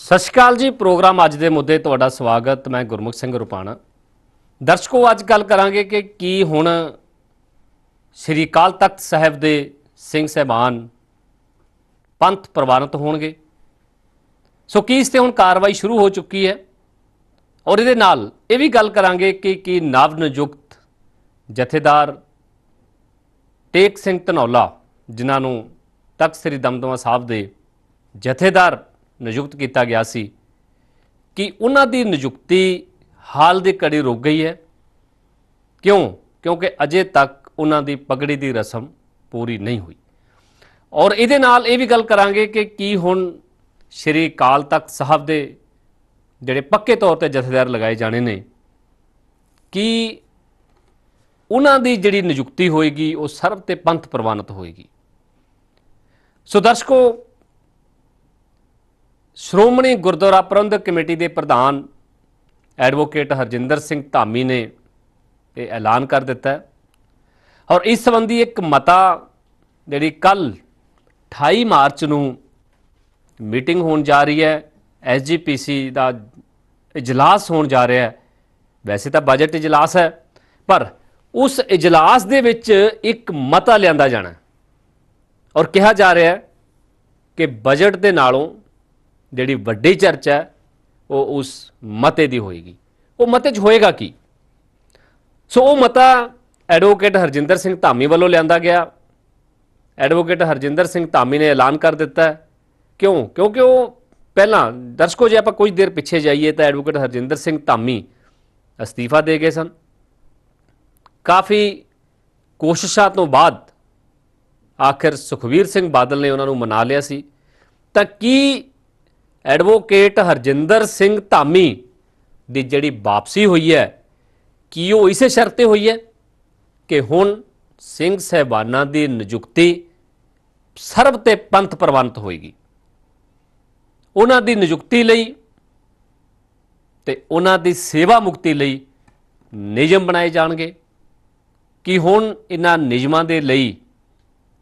ਸਤਿ ਸ਼੍ਰੀ ਅਕਾਲ ਜੀ, ਪ੍ਰੋਗਰਾਮ ਅੱਜ ਦੇ ਮੁੱਦੇ ਤੁਹਾਡਾ ਸਵਾਗਤ, ਮੈਂ ਗੁਰਮੁਖ ਸਿੰਘ ਰੁਪਾਣਾ। ਦਰਸ਼ਕੋ, ਅੱਜ ਗੱਲ ਕਰਾਂਗੇ ਕਿ ਕੀ ਹੁਣ ਸ੍ਰੀ ਅਕਾਲ ਤਖਤ ਸਾਹਿਬ ਦੇ ਸਿੰਘ ਸਹਿਬਾਨ ਪੰਥ ਪ੍ਰਵਾਨਿਤ ਹੋਣਗੇ। ਸੋ ਕੀ ਇਸ ਤੇ ਹੁਣ ਕਾਰਵਾਈ ਸ਼ੁਰੂ ਹੋ ਚੁੱਕੀ ਹੈ? ਔਰ ਇਹਦੇ ਨਾਲ ਇਹ ਵੀ ਗੱਲ ਕਰਾਂਗੇ ਕਿ ਕੀ ਨਵ ਨਿਯੁਕਤ ਜਥੇਦਾਰ ਟੇਕ ਸਿੰਘ ਧਨੌਲਾ, ਜਿਨ੍ਹਾਂ ਨੂੰ ਤਖਤ ਸ੍ਰੀ ਦਮਦਮਾ ਸਾਹਿਬ ਦੇ ਜਥੇਦਾਰ ਨਿਯੁਕਤ ਕੀਤਾ ਗਿਆ ਸੀ ਕਿ ਉਹਨਾਂ ਦੀ ਨਿਯੁਕਤੀ ਹਾਲ ਦੀ ਕੜੀ ਰੁਕ ਗਈ ਹੈ। ਕਿਉਂ? ਕਿਉਂਕਿ ਅਜੇ ਤੱਕ ਉਹਨਾਂ ਦੀ ਪਗੜੀ ਦੀ ਰਸਮ ਪੂਰੀ ਨਹੀਂ ਹੋਈ। ਔਰ ਇਹਦੇ ਨਾਲ ਇਹ ਵੀ ਗੱਲ ਕਰਾਂਗੇ ਕਿ ਕੀ ਹੁਣ ਸ਼੍ਰੀ ਕਾਲ ਤਖਤ ਸਾਹਿਬ ਦੇ ਜਿਹੜੇ ਪੱਕੇ ਤੌਰ ਤੇ ਜਥੇਦਾਰ ਲਗਾਏ ਜਾਣੇ ਨੇ, ਕਿ ਉਹਨਾਂ ਦੀ ਜਿਹੜੀ ਨਿਯੁਕਤੀ ਹੋਏਗੀ, ਉਹ ਸਰਬ ਤੇ ਪੰਥ ਪ੍ਰਵਾਨਿਤ ਹੋਏਗੀ। ਸੋ ਦਰਸ਼ਕੋ ਸ਼੍ਰੋਮਣੀ ਗੁਰਦੁਆਰਾ ਪ੍ਰਬੰਧਕ ਕਮੇਟੀ ਦੇ ਪ੍ਰਧਾਨ ਐਡਵੋਕੇਟ ਹਰਜਿੰਦਰ ਸਿੰਘ ਧਾਮੀ ਨੇ ਇਹ ਐਲਾਨ ਕਰ ਦਿੱਤਾ ਹੈ। ਔਰ ਇਸ ਸੰਬੰਧੀ ਇੱਕ ਮਤਾ ਜਿਹੜੀ ਕੱਲ 28 ਮਾਰਚ ਨੂੰ ਮੀਟਿੰਗ ਹੋਣ ਜਾ ਰਹੀ ਹੈ ਐਸਜੀਪੀਸੀ ਦਾ ਇਜਲਾਸ ਹੋਣ ਜਾ ਰਿਹਾ ਹੈ। ਵੈਸੇ ਤਾਂ ਬਜਟ ਇਜਲਾਸ ਹੈ, ਪਰ ਉਸ ਇਜਲਾਸ ਦੇ ਵਿੱਚ ਇੱਕ ਮਤਾ ਲਿਆਂਦਾ ਜਾਣਾ ਔਰ ਕਿਹਾ ਜਾ ਰਿਹਾ ਹੈ ਕਿ ਬਜਟ ਦੇ ਨਾਲੋਂ ਜਿਹੜੀ ਵੱਡੀ ਚਰਚਾ ਉਹ ਉਸ ਮਤੇ ਦੀ ਹੋਏਗੀ। ਉਹ ਮਤੇ 'ਚ ਹੋਏਗਾ ਕੀ? ਸੋ ਉਹ ਮਤਾ ਐਡਵੋਕੇਟ ਹਰਜਿੰਦਰ ਸਿੰਘ ਧਾਮੀ ਵੱਲੋਂ ਲਿਆਂਦਾ ਗਿਆ। ਐਡਵੋਕੇਟ ਹਰਜਿੰਦਰ ਸਿੰਘ ਧਾਮੀ ਨੇ ਐਲਾਨ ਕਰ ਦਿੱਤਾ ਕਿਉਂ? ਕਿਉਂਕਿ ਉਹ ਪਹਿਲਾਂ, ਦਰਸ਼ਕੋ ਜੇ ਆਪਾਂ ਕੁਝ ਦੇਰ ਪਿੱਛੇ ਜਾਈਏ ਤਾਂ ਐਡਵੋਕੇਟ ਹਰਜਿੰਦਰ ਸਿੰਘ ਧਾਮੀ ਅਸਤੀਫਾ ਦੇ ਗਏ ਸਨ। ਕਾਫੀ ਕੋਸ਼ਿਸ਼ਾਂ ਤੋਂ ਬਾਅਦ ਆਖਿਰ ਸੁਖਵੀਰ ਸਿੰਘ ਬਾਦਲ ਨੇ ਉਹਨਾਂ ਨੂੰ ਮਨਾ ਲਿਆ ਸੀ। ਤਾਂ ਕੀ ਐਡਵੋਕੇਟ ਹਰਜਿੰਦਰ ਸਿੰਘ ਧਾਮੀ ਦੀ ਜਿਹੜੀ ਵਾਪਸੀ ਹੋਈ ਹੈ, ਕੀ ਉਹ ਇਸੇ ਸ਼ਰਤ ਤੇ ਹੋਈ ਹੈ ਕਿ ਹੁਣ ਸਿੰਘ ਸਹਿਬਾਨਾਂ ਦੀ ਨਿਯੁਕਤੀ ਸਰਬ ਤੇ ਪੰਥ ਪ੍ਰਵਾਨਿਤ ਹੋਏਗੀ? ਉਹਨਾਂ ਦੀ ਨਿਯੁਕਤੀ ਲਈ ਤੇ ਉਹਨਾਂ ਦੀ ਸੇਵਾ ਮੁਕਤੀ ਲਈ ਨਿਯਮ ਬਣਾਏ ਜਾਣਗੇ। ਕਿ ਹੁਣ ਇਹਨਾਂ ਨਿਯਮਾਂ ਦੇ ਲਈ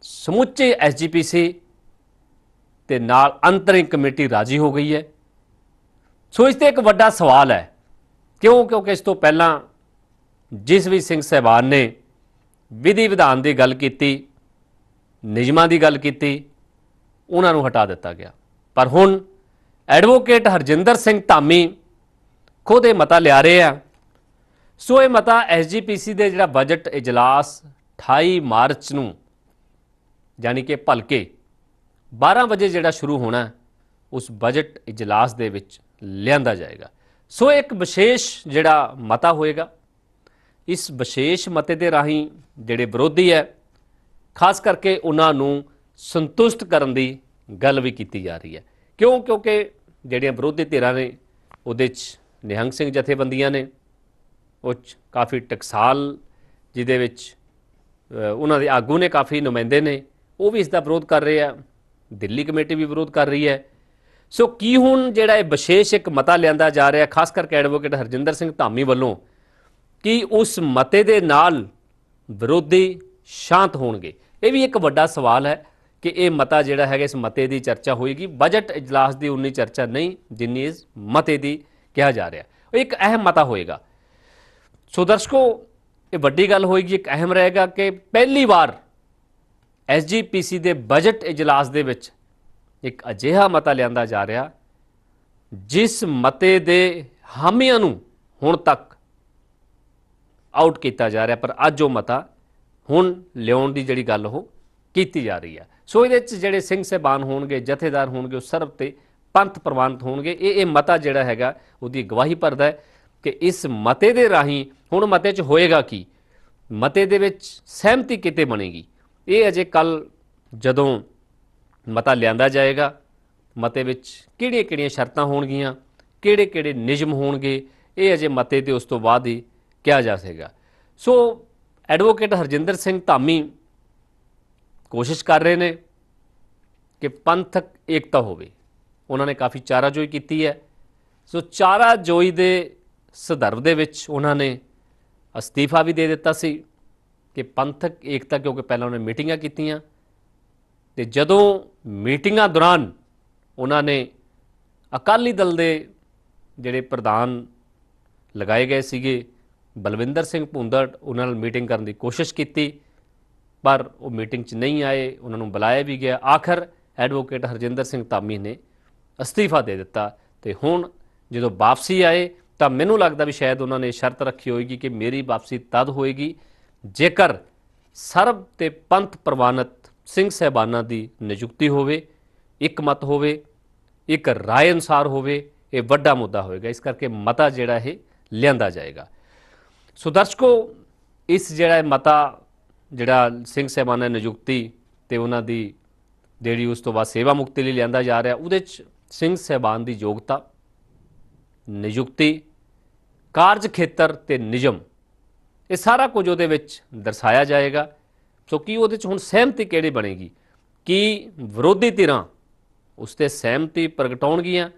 ਸਮੁੱਚੇ ਐਸਜੀਪੀਸੀ ਤੇ ਨਾਲ ਅੰਤਰਿੰਗ ਕਮੇਟੀ ਰਾਜੀ ਹੋ ਗਈ ਹੈ। ਸੋ ਇਸ ਤੇ ਇੱਕ ਵੱਡਾ ਸਵਾਲ ਹੈ। ਕਿਉਂ? ਕਿਉਂਕਿ ਇਸ ਤੋਂ ਪਹਿਲਾਂ ਜਿਸ ਵੀ ਸਿੰਘ ਸਹਿਬਾਨ ਨੇ ਵਿਧੀ ਵਿਧਾਨ ਦੀ ਗੱਲ ਕੀਤੀ, ਨਿਯਮਾਂ ਦੀ ਗੱਲ ਕੀਤੀ, ਉਹਨਾਂ ਨੂੰ ਹਟਾ ਦਿੱਤਾ ਗਿਆ। ਪਰ ਹੁਣ ਐਡਵੋਕੇਟ ਹਰਜਿੰਦਰ ਸਿੰਘ ਧਾਮੀ ਖੁਦ ਇਹ ਮਤਾ ਲਿਆ ਰਹੇ ਆ। ਸੋ ਇਹ ਮਤਾ ਐਸਜੀਪੀਸੀ ਦੇ ਜਿਹੜਾ ਬਜਟ ਇਜਲਾਸ 28 ਮਾਰਚ ਨੂੰ ਯਾਨੀ ਕਿ ਭਲਕੇ 12 ਵਜੇ ਜਿਹੜਾ ਸ਼ੁਰੂ ਹੋਣਾ, ਉਸ ਬਜਟ ਇਜਲਾਸ ਦੇ ਵਿੱਚ ਲਿਆਂਦਾ ਜਾਏਗਾ। ਸੋ ਇੱਕ ਵਿਸ਼ੇਸ਼ ਜਿਹੜਾ ਮਤਾ ਹੋਏਗਾ, ਇਸ ਵਿਸ਼ੇਸ਼ ਮਤੇ ਦੇ ਰਾਹੀਂ ਜਿਹੜੇ ਵਿਰੋਧੀ ਹੈ, ਖਾਸ ਕਰਕੇ ਉਹਨਾਂ ਨੂੰ ਸੰਤੁਸ਼ਟ ਕਰਨ ਦੀ ਗੱਲ ਵੀ ਕੀਤੀ ਜਾ ਰਹੀ ਹੈ। ਕਿਉਂ? ਕਿਉਂਕਿ ਜਿਹੜੀਆਂ ਵਿਰੋਧੀ ਧਿਰਾਂ ਨੇ, ਉਹਦੇ 'ਚ ਨਿਹੰਗ ਸਿੰਘ ਜਥੇਬੰਦੀਆਂ ਨੇ, ਉਹ 'ਚ ਕਾਫੀ ਟਕਸਾਲ, ਜਿਹਦੇ ਵਿੱਚ ਉਹਨਾਂ ਦੇ ਆਗੂ ਨੇ ਕਾਫੀ ਨੁਮਾਇੰਦੇ ਨੇ, ਉਹ ਵੀ ਇਸ ਦਾ ਵਿਰੋਧ ਕਰ ਰਹੇ ਆ। ਦਿੱਲੀ ਕਮੇਟੀ ਵੀ ਵਿਰੋਧ ਕਰ ਰਹੀ ਹੈ। ਸੋ ਕੀ ਹੁਣ ਜਿਹੜਾ ਇਹ ਵਿਸ਼ੇਸ਼ ਇੱਕ ਮਤਾ ਲਿਆਂਦਾ ਜਾ ਰਿਹਾ, ਖਾਸ ਕਰਕੇ ਐਡਵੋਕੇਟ ਹਰਜਿੰਦਰ ਸਿੰਘ ਧਾਮੀ ਵੱਲੋਂ, ਕਿ ਉਸ ਮਤੇ ਦੇ ਨਾਲ ਵਿਰੋਧੀ ਸ਼ਾਂਤ ਹੋਣਗੇ? ਇਹ ਵੀ ਇੱਕ ਵੱਡਾ ਸਵਾਲ ਹੈ ਕਿ ਇਹ ਮਤਾ ਜਿਹੜਾ ਹੈਗਾ, ਇਸ ਮਤੇ ਦੀ ਚਰਚਾ ਹੋਏਗੀ। ਬਜਟ ਇਜਲਾਸ ਦੀ ਉਨੀ ਚਰਚਾ ਨਹੀਂ, ਜਿੰਨੀ ਇਸ ਮਤੇ ਦੀ ਕਿਹਾ ਜਾ ਰਿਹਾ। ਉਹ ਇੱਕ ਅਹਿਮ ਮਤਾ ਹੋਏਗਾ। ਸੋ ਦਰਸ਼ਕੋ, ਇਹ ਵੱਡੀ ਗੱਲ ਹੋਏਗੀ, ਇੱਕ ਅਹਿਮ ਰਹੇਗਾ ਕਿ ਪਹਿਲੀ ਵਾਰ ਐਸਜੀਪੀਸੀ ਦੇ ਬਜਟ ਇਜਲਾਸ ਦੇ ਵਿੱਚ ਇੱਕ ਅਜਿਹਾ ਮਤਾ ਲਿਆਂਦਾ ਜਾ ਰਿਹਾ, ਜਿਸ ਮਤੇ ਦੇ ਹਾਮੀਆਂ ਨੂੰ ਹੁਣ ਤੱਕ ਆਊਟ ਕੀਤਾ ਜਾ ਰਿਹਾ, ਪਰ ਅੱਜ ਉਹ ਮਤਾ ਹੁਣ ਲਿਆਉਣ ਦੀ ਜਿਹੜੀ ਗੱਲ ਉਹ ਕੀਤੀ ਜਾ ਰਹੀ ਹੈ। ਸੋ ਇਹਦੇ ਵਿੱਚ ਜਿਹੜੇ ਸਿੰਘ ਸਹਿਬਾਨ ਹੋਣਗੇ, ਜਥੇਦਾਰ ਹੋਣਗੇ, ਉਹ ਸਰਬ ਤੇ ਪੰਥ ਪ੍ਰਵਾਨਤ ਹੋਣਗੇ। ਇਹ ਇਹ ਮਤਾ ਜਿਹੜਾ ਹੈਗਾ, ਉਹਦੀ ਗਵਾਹੀ ਭਰਦਾ ਹੈ ਕਿ ਇਸ ਮਤੇ ਦੇ ਰਾਹੀਂ ਹੁਣ ਮਤੇ 'ਚ ਹੋਏਗਾ ਕੀ? ਮਤੇ ਦੇ ਵਿੱਚ ਸਹਿਮਤੀ ਕਿਤੇ ਬਣੇਗੀ? ਇਹ ਅਜੇ ਕੱਲ ਜਦੋਂ ਮਤਾ ਲਿਆਂਦਾ ਜਾਏਗਾ, ਮਤੇ ਵਿੱਚ ਕਿਹੜੀਆਂ-ਕਿਹੜੀਆਂ ਸ਼ਰਤਾਂ ਹੋਣਗੀਆਂ, ਕਿਹੜੇ-ਕਿਹੜੇ ਨਿਯਮ ਹੋਣਗੇ, ਇਹ ਅਜੇ ਮਤੇ ਦੇ ਉਸ ਤੋਂ ਬਾਅਦ ਹੀ ਕਿਹਾ ਜਾ ਸਕੇਗਾ। ਸੋ ਐਡਵੋਕੇਟ ਹਰਜਿੰਦਰ ਸਿੰਘ ਧਾਮੀ ਕੋਸ਼ਿਸ਼ ਕਰ ਰਹੇ ਨੇ ਕਿ ਪੰਥਕ ਏਕਤਾ ਹੋਵੇ। ਉਹਨਾਂ ਨੇ ਕਾਫੀ ਚਾਰਾਜੋਈ ਕੀਤੀ ਹੈ। ਸੋ ਚਾਰਾਜੋਈ ਦੇ ਸੰਦਰਭ ਦੇ ਵਿੱਚ ਉਹਨਾਂ ਨੇ ਅਸਤੀਫਾ ਵੀ ਦੇ ਦਿੱਤਾ ਸੀ। ਕਿ ਪੰਥਕ ਏਕਤਾ ਕਿਉਂਕਿ ਪਹਿਲਾਂ ਉਹਨੇ ਮੀਟਿੰਗਾਂ ਕੀਤੀਆਂ ਤੇ ਜਦੋਂ ਮੀਟਿੰਗਾਂ ਦੌਰਾਨ ਉਹਨਾਂ ਨੇ ਅਕਾਲੀ ਦਲ ਦੇ ਜਿਹੜੇ ਪ੍ਰਧਾਨ ਲਗਾਏ ਗਏ ਸੀਗੇ, ਬਲਵਿੰਦਰ ਸਿੰਘ ਭੁੰਦੜ, ਉਹਨਾਂ ਨਾਲ ਮੀਟਿੰਗ ਕਰਨ ਦੀ ਕੋਸ਼ਿਸ਼ ਕੀਤੀ, ਪਰ ਉਹ ਮੀਟਿੰਗ 'ਚ ਨਹੀਂ ਆਏ, ਉਹਨਾਂ ਨੂੰ ਬੁਲਾਇਆ ਵੀ ਗਿਆ। ਆਖਰ ਐਡਵੋਕੇਟ ਹਰਜਿੰਦਰ ਸਿੰਘ ਧਾਮੀ ਨੇ ਅਸਤੀਫਾ ਦੇ ਦਿੱਤਾ ਤੇ ਹੁਣ ਜਦੋਂ ਵਾਪਸੀ ਆਏ ਤਾਂ ਮੈਨੂੰ ਲੱਗਦਾ ਵੀ ਸ਼ਾਇਦ ਉਹਨਾਂ ਨੇ ਸ਼ਰਤ ਰੱਖੀ ਹੋਏਗੀ ਕਿ ਮੇਰੀ ਵਾਪਸੀ ਤਦ ਹੋਏਗੀ ਜੇਕਰ ਸਰਬ ਤੇ ਪੰਥ ਪ੍ਰਵਾਨਿਤ ਸਿੰਘ ਸਹਿਬਾਨਾਂ ਦੀ ਨਿਯੁਕਤੀ ਹੋਵੇ, ਇੱਕ ਮਤ ਹੋਵੇ, ਇੱਕ ਰਾਏ ਅਨੁਸਾਰ ਹੋਵੇ, ਇਹ ਵੱਡਾ ਮੁੱਦਾ ਹੋਏਗਾ ਇਸ ਕਰਕੇ ਮਤਾ ਜਿਹੜਾ ਇਹ ਲਿਆਂਦਾ ਜਾਏਗਾ। ਸੋ ਦਰਸ਼ਕੋ, ਇਸ ਜਿਹੜਾ ਮਤਾ, ਜਿਹੜਾ ਸਿੰਘ ਸਾਹਿਬਾਨਾਂ ਦੀ ਨਿਯੁਕਤੀ ਤੇ ਉਹਨਾਂ ਦੀ ਜਿਹੜੀ ਉਸ ਤੋਂ ਬਾਅਦ ਸੇਵਾ ਮੁਕਤੀ ਲਈ ਲਿਆਂਦਾ ਜਾ ਰਿਹਾ, ਉਹਦੇ ਚ ਸਿੰਘ ਸਾਹਿਬਾਨ ਦੀ ਯੋਗਤਾ, ਨਿਯੁਕਤੀ, ਕਾਰਜ ਖੇਤਰ ਤੇ ਨਿਯਮ ਇਹ ਸਾਰਾ ਕੁਝ ਉਹਦੇ ਵਿੱਚ ਦਰਸਾਇਆ ਜਾਏਗਾ। ਸੋ ਕੀ ਉਹਦੇ ਚ ਹੁਣ ਸਹਿਮਤੀ ਕਿਹੜੀ ਬਣੇਗੀ? ਕੀ ਵਿਰੋਧੀ ਧਿਰਾਂ ਉਸ ਤੇ ਸਹਿਮਤੀ ਪ੍ਰਗਟਾਉਣਗੀਆਂ?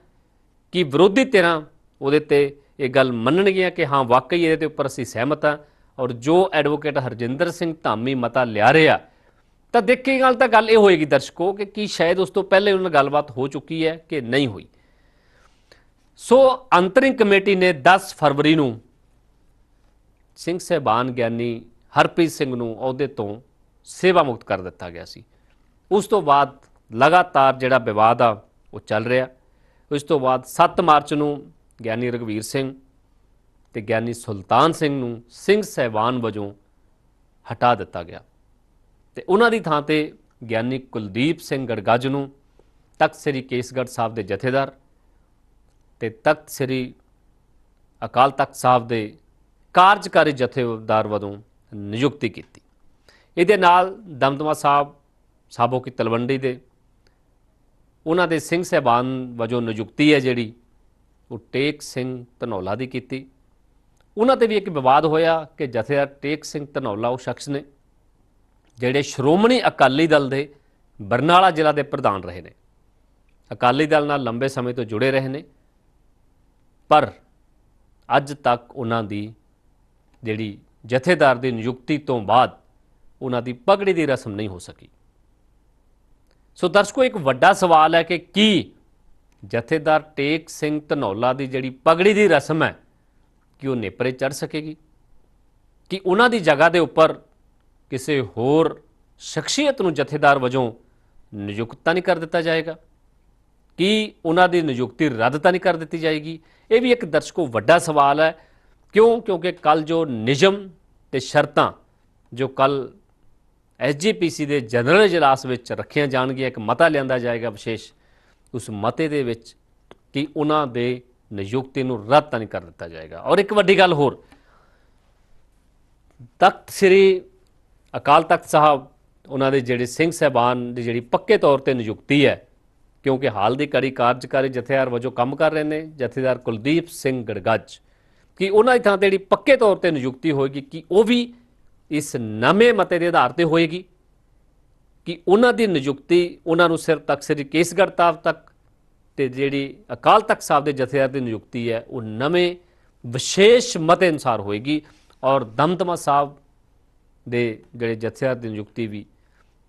ਕਿ ਵਿਰੋਧੀ ਧਿਰਾਂ ਉਹਦੇ ਤੇ ਇਹ ਗੱਲ ਮੰਨਣਗੀਆਂ ਕਿ ਹਾਂ, ਵਾਕਈ ਇਹਦੇ ਤੇ ਉੱਪਰ ਅਸੀਂ ਸਹਿਮਤ ਹਾਂ ਔਰ ਜੋ ਐਡਵੋਕੇਟ ਹਰਜਿੰਦਰ ਸਿੰਘ ਧਾਮੀ ਮਤਾ ਲਿਆ ਰਿਹਾ, ਤਾਂ ਦੇਖੀ ਗੱਲ ਤਾਂ ਗੱਲ ਇਹ ਹੋਏਗੀ ਦਰਸ਼ਕੋ ਕਿ ਕੀ ਸ਼ਾਇਦ ਉਸ ਤੋਂ ਪਹਿਲੇ ਉਹਨਾਂ ਨਾਲ ਗੱਲਬਾਤ ਹੋ ਚੁੱਕੀ ਹੈ ਕਿ ਨਹੀਂ ਹੋਈ। ਸੋ ਅੰਤਰਿੰਗ ਕਮੇਟੀ ਨੇ 10 ਫਰਵਰੀ ਨੂੰ ਸਿੰਘ ਸਹਿਬਾਨ ਗਿਆਨੀ ਹਰਪ੍ਰੀਤ ਸਿੰਘ ਨੂੰ ਅਹੁਦੇ ਤੋਂ ਸੇਵਾ ਮੁਕਤ ਕਰ ਦਿੱਤਾ ਗਿਆ ਸੀ। ਉਸ ਤੋਂ ਬਾਅਦ ਲਗਾਤਾਰ ਜਿਹੜਾ ਵਿਵਾਦ ਆ, ਉਹ ਚੱਲ ਰਿਹਾ। ਉਸ ਤੋਂ ਬਾਅਦ 7 ਮਾਰਚ ਨੂੰ ਗਿਆਨੀ ਰਗਵੀਰ ਸਿੰਘ ਤੇ ਗਿਆਨੀ ਸੁਲਤਾਨ ਸਿੰਘ ਨੂੰ ਸਿੰਘ ਸਹਿਬਾਨ ਵਜੋਂ ਹਟਾ ਦਿੱਤਾ ਗਿਆ। ਤੇ ਉਹਨਾਂ ਦੀ ਥਾਂ ਤੇ ਗਿਆਨੀ ਕੁਲਦੀਪ ਸਿੰਘ ਗੜਗੱਜ ਨੂੰ ਤਖਤ ਸ੍ਰੀ ਕੇਸਗੜ੍ਹ ਸਾਹਿਬ ਦੇ ਜਥੇਦਾਰ ਤੇ ਤਖਤ ਸ੍ਰੀ ਅਕਾਲ ਤਖਤ ਸਾਹਿਬ ਦੇ ਕਾਰਜਕਾਰੀ ਜਥੇਦਾਰ ਵਜੋਂ ਨਿਯੁਕਤੀ ਕੀਤੀ। ਇਹਦੇ ਨਾਲ ਦਮਦਮਾ ਸਾਹਿਬ, ਸਾਬੋ ਕੀ ਤਲਵੰਡੀ ਦੇ, ਉਹਨਾਂ ਦੇ ਸਿੰਘ ਸਹਿਬਾਨ ਵਜੋਂ ਨਿਯੁਕਤੀ ਹੈ ਜਿਹੜੀ, ਉਹ ਟੇਕ ਸਿੰਘ ਧਨੌਲਾ ਦੀ ਕੀਤੀ। ਉਹਨਾਂ ਤੇ ਵੀ ਇੱਕ ਵਿਵਾਦ ਹੋਇਆ ਕਿ ਜਥੇਦਾਰ ਟੇਕ ਸਿੰਘ ਧਨੌਲਾ ਉਹ ਸ਼ਖਸ ਨੇ, ਜਿਹੜੇ ਸ਼੍ਰੋਮਣੀ ਅਕਾਲੀ ਦਲ ਦੇ ਬਰਨਾਲਾ ਜ਼ਿਲ੍ਹਾ ਦੇ ਪ੍ਰਧਾਨ ਰਹੇ ਨੇ। ਅਕਾਲੀ ਦਲ ਨਾਲ ਲੰਬੇ ਸਮੇਂ ਤੋਂ ਜੁੜੇ ਰਹੇ ਨੇ, ਪਰ ਅੱਜ ਤੱਕ ਉਹਨਾਂ ਦੀ ਜਿਹੜੀ ਜਥੇਦਾਰ ਦੀ ਨਿਯੁਕਤੀ ਤੋਂ ਬਾਅਦ ਉਹਨਾਂ ਦੀ ਪਗੜੀ ਦੀ ਰਸਮ ਨਹੀਂ ਹੋ ਸਕੀ। ਸੋ ਦਰਸ਼ਕੋ, ਇੱਕ ਵੱਡਾ ਸਵਾਲ ਹੈ ਕਿ ਕੀ ਜਥੇਦਾਰ ਟੇਕ ਸਿੰਘ ਧਨੌਲਾ ਦੀ ਜਿਹੜੀ ਪਗੜੀ ਦੀ ਰਸਮ ਹੈ, ਕਿ ਉਹ ਨੇਪਰੇ ਚੜ ਸਕੇਗੀ? ਕਿ ਉਹਨਾਂ ਦੀ ਜਗ੍ਹਾ ਦੇ ਉੱਪਰ ਕਿਸੇ ਹੋਰ ਸ਼ਖਸੀਅਤ ਨੂੰ ਜਥੇਦਾਰ ਵਜੋਂ ਨਿਯੁਕਤ ਤਾਂ ਨਹੀਂ ਕਰ ਦਿੱਤਾ ਜਾਏਗਾ? ਕੀ ਉਹਨਾਂ ਦੀ ਨਿਯੁਕਤੀ ਰੱਦ ਤਾਂ ਨਹੀਂ ਕਰ ਦਿੱਤੀ ਜਾਏਗੀ? ਇਹ ਵੀ ਇੱਕ ਦਰਸ਼ਕੋ ਵੱਡਾ ਸਵਾਲ ਹੈ ਕਿਉਂ? ਕਿਉਂਕਿ ਕੱਲ ਜੋ ਨਿਯਮ ਤੇ ਸ਼ਰਤਾਂ ਜੋ ਕੱਲ ਐਸਜੀਪੀਸੀ ਦੇ ਜਨਰਲ ਇਜਲਾਸ ਵਿੱਚ ਰੱਖੀਆਂ ਜਾਣਗੀਆਂ, ਇੱਕ ਮਤਾ ਲਿਆਂਦਾ ਜਾਏਗਾ ਵਿਸ਼ੇਸ਼, ਉਸ ਮਤੇ ਦੇ ਵਿੱਚ ਕਿ ਉਹਨਾਂ ਦੇ ਨਿਯੁਕਤੀ ਨੂੰ ਰੱਦ ਤਾਂ ਨਹੀਂ ਕਰ ਦਿੱਤਾ ਜਾਏਗਾ। ਔਰ ਇੱਕ ਵੱਡੀ ਗੱਲ ਹੋਰ, ਤਖਤ ਸ੍ਰੀ ਅਕਾਲ ਤਖਤ ਸਾਹਿਬ, ਉਹਨਾਂ ਦੇ ਜਿਹੜੇ ਸਿੰਘ ਸਹਿਬਾਨ ਦੀ ਜਿਹੜੀ ਪੱਕੇ ਤੌਰ ਤੇ ਨਿਯੁਕਤੀ ਹੈ, ਕਿਉਂਕਿ ਹਾਲ ਦੀ ਕੜੀ ਕਾਰਜਕਾਰੀ ਜਥੇਦਾਰ ਵਜੋਂ ਕੰਮ ਕਰ ਰਹੇ ਨੇ, ਜਥੇਦਾਰ ਕੁਲਦੀਪ ਸਿੰਘ ਗੜਗੱਜ। ਕਿ ਉਹਨਾਂ ਦੀ ਥਾਂ ਤੇ ਜਿਹੜੀ ਪੱਕੇ ਤੌਰ ਤੇ ਨਿਯੁਕਤੀ ਹੋਏਗੀ, ਕਿ ਉਹ ਵੀ ਇਸ ਨਵੇਂ ਮਤੇ ਦੇ ਆਧਾਰ ਤੇ ਹੋਏਗੀ, ਕਿ ਉਹਨਾਂ ਦੀ ਨਿਯੁਕਤੀ ਉਹਨਾਂ ਨੂੰ ਸਿਰਫ ਤਖਤ ਸ੍ਰੀ ਕੇਸਗੜ੍ਹ ਤਾਬ ਤੱਕ ਤੇ ਜਿਹੜੀ ਅਕਾਲ ਤਖਤ ਸਾਹਿਬ ਦੇ ਜਥੇਦਾਰ ਦੀ ਨਿਯੁਕਤੀ ਹੈ, ਉਹ ਨਵੇਂ ਵਿਸ਼ੇਸ਼ ਮਤੇ ਅਨੁਸਾਰ ਹੋਏਗੀ ਔਰ ਦਮਦਮਾ ਸਾਹਿਬ ਦੇ ਜਿਹੜੇ ਜਥੇਦਾਰ ਦੀ ਨਿਯੁਕਤੀ ਵੀ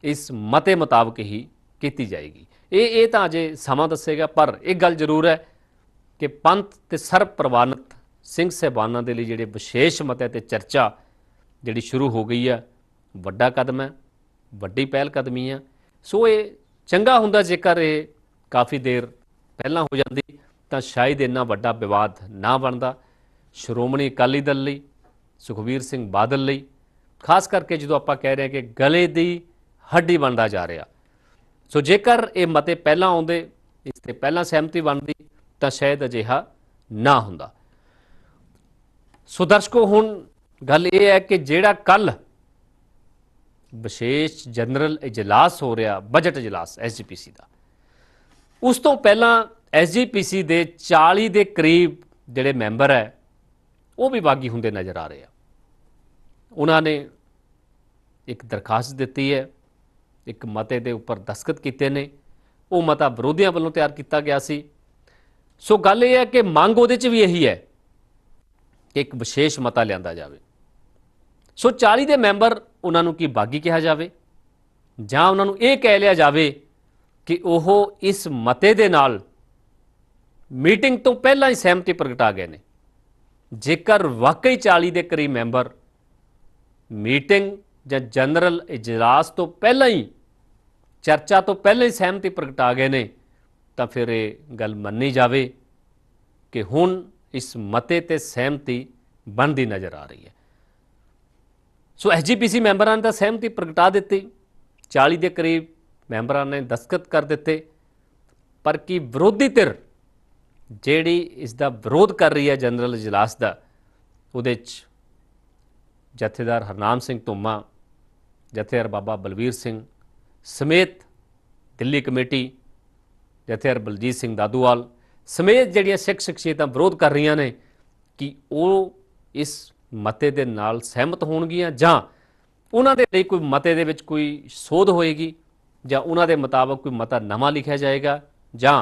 ਇਸ ਮਤੇ ਮੁਤਾਬਕ ਹੀ ਕੀਤੀ ਜਾਏਗੀ। ਇਹ ਇਹ ਤਾਂ ਅਜੇ ਸਮਾਂ ਦੱਸੇਗਾ, ਪਰ ਇੱਕ ਗੱਲ ਜ਼ਰੂਰ ਹੈ ਕਿ ਪੰਥ ਤੇ ਸਰਬ ਪ੍ਰਵਾਨਤ ਸਿੰਘ ਸਹਿਬਾਨਾਂ ਦੇ ਲਈ ਜਿਹੜੇ ਵਿਸ਼ੇਸ਼ ਮਤੇ ਤੇ ਚਰਚਾ ਜਿਹੜੀ ਸ਼ੁਰੂ ਹੋ ਗਈ ਹੈ ਵੱਡਾ ਕਦਮ ਹੈ, ਵੱਡੀ ਪਹਿਲ ਕਦਮੀ ਹੈ ਸੋ ਇਹ ਚੰਗਾ ਹੁੰਦਾ ਜੇਕਰ ਇਹ ਕਾਫੀ ਦੇਰ ਪਹਿਲਾਂ ਹੋ ਜਾਂਦੀ, ਤਾਂ ਸ਼ਾਇਦ ਇੰਨਾ ਵੱਡਾ ਵਿਵਾਦ ਨਾ ਬਣਦਾ। ਸ਼੍ਰੋਮਣੀ ਅਕਾਲੀ ਦਲ ਲਈ, ਸੁਖਵੀਰ ਸਿੰਘ ਬਾਦਲ ਲਈ, ਖਾਸ ਕਰਕੇ ਜਦੋਂ ਆਪਾਂ ਕਹਿ ਰਹੇ ਹਾਂ ਕਿ ਗਲੇ ਦੀ ਹੱਡੀ ਬਣਦਾ ਜਾ ਰਿਹਾ। ਸੋ ਜੇਕਰ ਇਹ ਮਤੇ ਪਹਿਲਾਂ ਆਉਂਦੇ, ਇਸ ਤੇ ਪਹਿਲਾਂ ਸਹਿਮਤੀ ਬਣਦੀ, ਤਾਂ ਸ਼ਾਇਦ ਅਜਿਹਾ ਨਾ ਹੁੰਦਾ। ਸੋ ਦਰਸ਼ਕੋ, ਹੁਣ ਗੱਲ ਇਹ ਹੈ ਕਿ ਜਿਹੜਾ ਕੱਲ ਵਿਸ਼ੇਸ਼ ਜਨਰਲ ਇਜਲਾਸ ਹੋ ਰਿਹਾ, ਬਜਟ ਇਜਲਾਸ ਐਸਜੀਪੀਸੀ ਦਾ, ਉਸ ਤੋਂ ਪਹਿਲਾਂ ਐਸਜੀਪੀਸੀ ਦੇ 40 ਦੇ ਕਰੀਬ ਜਿਹੜੇ ਮੈਂਬਰ ਹੈ, ਉਹ ਵੀ ਬਾਗੀ ਹੁੰਦੇ ਨਜ਼ਰ ਆ ਰਹੇ ਆ। ਉਹਨਾਂ ਨੇ ਇੱਕ ਦਰਖਾਸਤ ਦਿੱਤੀ ਹੈ, ਇੱਕ ਮਤੇ ਦੇ ਉੱਪਰ ਦਸਖਤ ਕੀਤੇ ਨੇ, ਉਹ ਮਤਾ ਵਿਰੋਧੀਆਂ ਵੱਲੋਂ ਤਿਆਰ ਕੀਤਾ ਗਿਆ ਸੀ। ਸੋ ਗੱਲ ਇਹ ਹੈ ਕਿ ਮੰਗ ਉਹਦੇ 'ਚ ਵੀ ਇਹੀ ਹੈ ਕਿ ਇੱਕ ਵਿਸ਼ੇਸ਼ ਮਤਾ ਲਿਆਂਦਾ ਜਾਵੇ। ਸੋ 40 ਦੇ ਮੈਂਬਰ ਉਹਨਾਂ ਨੂੰ ਕੀ ਬਾਗੀ ਕਿਹਾ ਜਾਵੇ? ਜਾਂ ਉਹਨਾਂ ਨੂੰ ਇਹ ਕਹਿ ਲਿਆ ਜਾਵੇ ਕਿ ਉਹ ਇਸ ਮਤੇ ਦੇ ਨਾਲ ਮੀਟਿੰਗ ਤੋਂ ਪਹਿਲਾਂ ਹੀ ਸਹਿਮਤੀ ਪ੍ਰਗਟਾ ਗਏ ਨੇ। ਜੇਕਰ ਵਾਕਈ 40 ਦੇ ਕਰੀਬ ਮੈਂਬਰ ਮੀਟਿੰਗ ਜਾਂ ਜਨਰਲ ਇਜਲਾਸ ਤੋਂ ਪਹਿਲਾਂ ਹੀ, ਚਰਚਾ ਤੋਂ ਪਹਿਲਾਂ ਹੀ ਸਹਿਮਤੀ ਪ੍ਰਗਟਾ ਗਏ ਨੇ, ਤਾਂ ਫਿਰ ਇਹ ਗੱਲ ਮੰਨੀ ਜਾਵੇ ਕਿ ਹੁਣ ਇਸ ਮਤੇ ਤੇ ਸਹਿਮਤੀ ਬਣਦੀ ਨਜ਼ਰ ਆ ਰਹੀ ਹੈ। ਸੋ ਐਸਜੀਪੀਸੀ ਮੈਂਬਰਾਂ ਨੇ ਤਾਂ ਸਹਿਮਤੀ ਪ੍ਰਗਟਾ ਦਿੱਤੀ। 40 ਦੇ ਕਰੀਬ ਮੈਂਬਰਾਂ ਨੇ ਦਸਤਖਤ ਕਰ ਦਿੱਤੇ। ਪਰ ਕੀ ਵਿਰੋਧੀ ਧਿਰ ਜਿਹੜੀ ਇਸ ਦਾ ਵਿਰੋਧ ਕਰ ਰਹੀ ਹੈ ਜਨਰਲ ਇਜਲਾਸ ਦਾ, ਉਹਦੇ 'ਚ ਜਥੇਦਾਰ ਹਰਨਾਮ ਸਿੰਘ ਧੁੰਮਾ, ਜਥੇਦਾਰ ਬਾਬਾ ਬਲਵੀਰ ਸਿੰਘ ਸਮੇਤ ਦਿੱਲੀ ਕਮੇਟੀ, ਜਥੇਦਾਰ ਬਲਜੀਤ ਸਿੰਘ ਦਾਦੂਵਾਲ ਸਮੇਤ ਜਿਹੜੀਆਂ ਸਿੱਖ ਸ਼ਖਸੀਅਤਾਂ ਵਿਰੋਧ ਕਰ ਰਹੀਆਂ ਨੇ ਕਿ ਉਹ ਇਸ ਮਤੇ ਦੇ ਨਾਲ ਸਹਿਮਤ ਹੋਣਗੀਆਂ ਜਾਂ ਉਹਨਾਂ ਦੇ ਲਈ ਕੋਈ ਮਤੇ ਦੇ ਵਿੱਚ ਕੋਈ ਸੋਧ ਹੋਏਗੀ ਜਾਂ ਉਹਨਾਂ ਦੇ ਮੁਤਾਬਕ ਕੋਈ ਮਤਾ ਨਵਾਂ ਲਿਖਿਆ ਜਾਏਗਾ ਜਾਂ